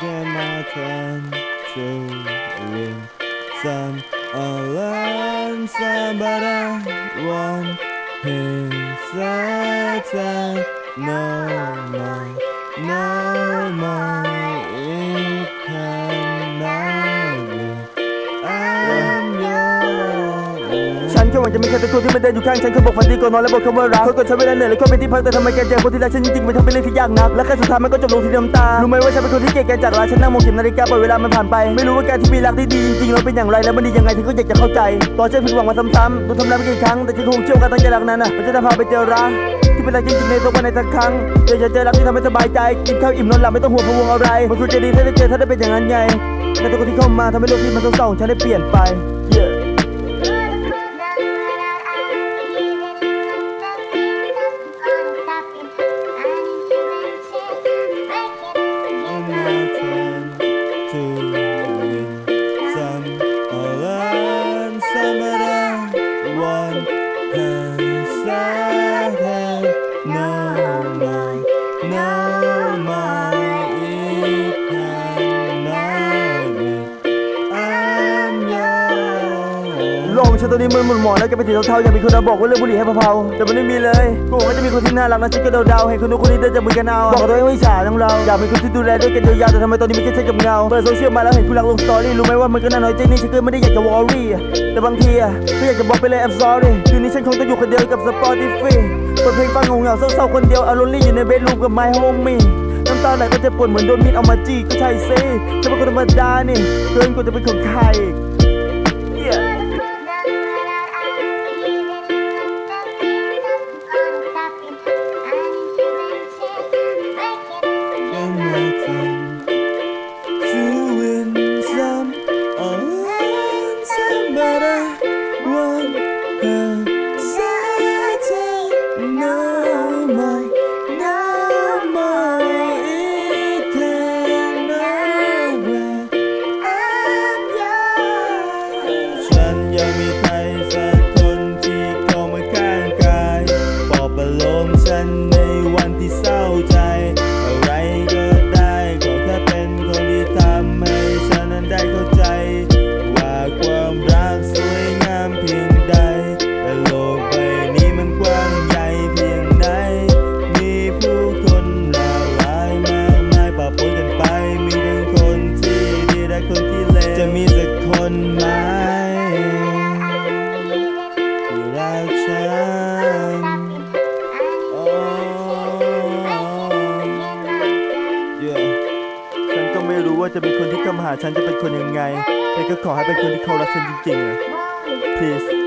Get my turn to win some or learn some, but I want his certain no more, no more. หวังจะมีแค่ตัวคนที่มาเดินอยู่ข้างฉันเขาบอกฝันดีก่อนนอนและบอกคำว่ารักเขาก็ใช้เวลาเหนื่อยและก็เป็นที่พักแต่ทำไมแกเจอคนที่รักฉันจริงๆไม่ทำเป็นเรื่องที่ยากนักและแค่สุดท้ายมันก็จบลงที่น้ำตารู้ไหมว่าฉันเป็นคนที่เกลียดการจากลาฉันนั่งมองเข็มนาฬิกาปล่อยเวลามันผ่านไป ไม่รู้ว่าการที่มีรักที่ดีจริงๆแล้วเป็นอย่างไรแล้วมันดียังไงฉันก็อยากจะเข้าใจตอนฉันผิดหวังมาซ้ำๆโดนทำร้ายไม่กี่ครั้งแต่ฉันคงเชื่อว่าการตั้งใจรักนั้นน่ะมันจะนำพาไปเจอรักที่เป็นรักจริงๆในสักวันในสักครั้งเดี๋ยวจะเจอรักที่ทำให้สบายใจกินข้าวอิ่มนอนหลับไม่ต้องห่วงพะวงอะไรมันควรจะดีถ้าได้เจอถ้าได้เป็นอย่างนั้นไงแต่ตัวคนที่เข้ามาทำให้โลกที่มันเศร้าๆของฉันได้เปลี่ยนไป yeah. Música ฉันตอนนี้มันหมุนหมองแล้วจะเป็นสีเทาๆอย่างมีคนมาบอกว่าเรื่องบุหรี่ให้เผาๆแต่มันไม่มีเลยกูบอกว่าจะมีคนที่น่ารักนะฉันก็เดาๆเห็นคนนู้นคนนี้เดินจับมือกันเอาบอกกับตัวเองว่าอิจฉาทั้งเราอยากมีคนที่ดูแลด้วยกันยาวๆแต่ทำไมตอนนี้มีแค่ฉันกับเงาเปิดโซเชียลมาแล้วเห็นคุณรักลงสตอรี่รู้ไหมว่ามันก็น่าน้อยใจนี่ฉันก็ไม่ได้อยากจะวอรี่แต่บางทีอะก็อยากจะบอกไปเลย I'm sorry คืนนี้ฉันคงต้องอยู่คนเดียวกับ Spotify เปิดเพลงฟังเหงาๆเศร้าๆคนเดียวอารมณ์ลี่อยู่ในเบดรูมกับ my homie น้ำตาไหลก็จะปวดเหมือนโดนมีดเอามาจี้ก็ใช่ซิฉันเป็นคนธรรมดานี่เกินกว่าจะเป็นของใคร ยังมีใครสักคนที่เข้ามาข้างกายปลอบประโลมฉันในวันที่เศร้าใจ อะไรก็ได้ขอแค่เป็นคนที่ทำให้ฉันนั้นได้เข้าใจ ว่าความรักสวยงามเพียงใด แต่โลกใบนี้มันกว้างใหญ่เพียงไหนมีผู้คนหลากหลายมากมายปะปนกันไปมีทั้งคนที่ดีและคนที่เลวจะมีสักคนไหม ไม่รู้ว่าจะมีคนที่เข้ามาหาฉันจะเป็นคนยังไงแต่ก็ขอให้เป็นคนที่เขารักฉันจริงๆอะ please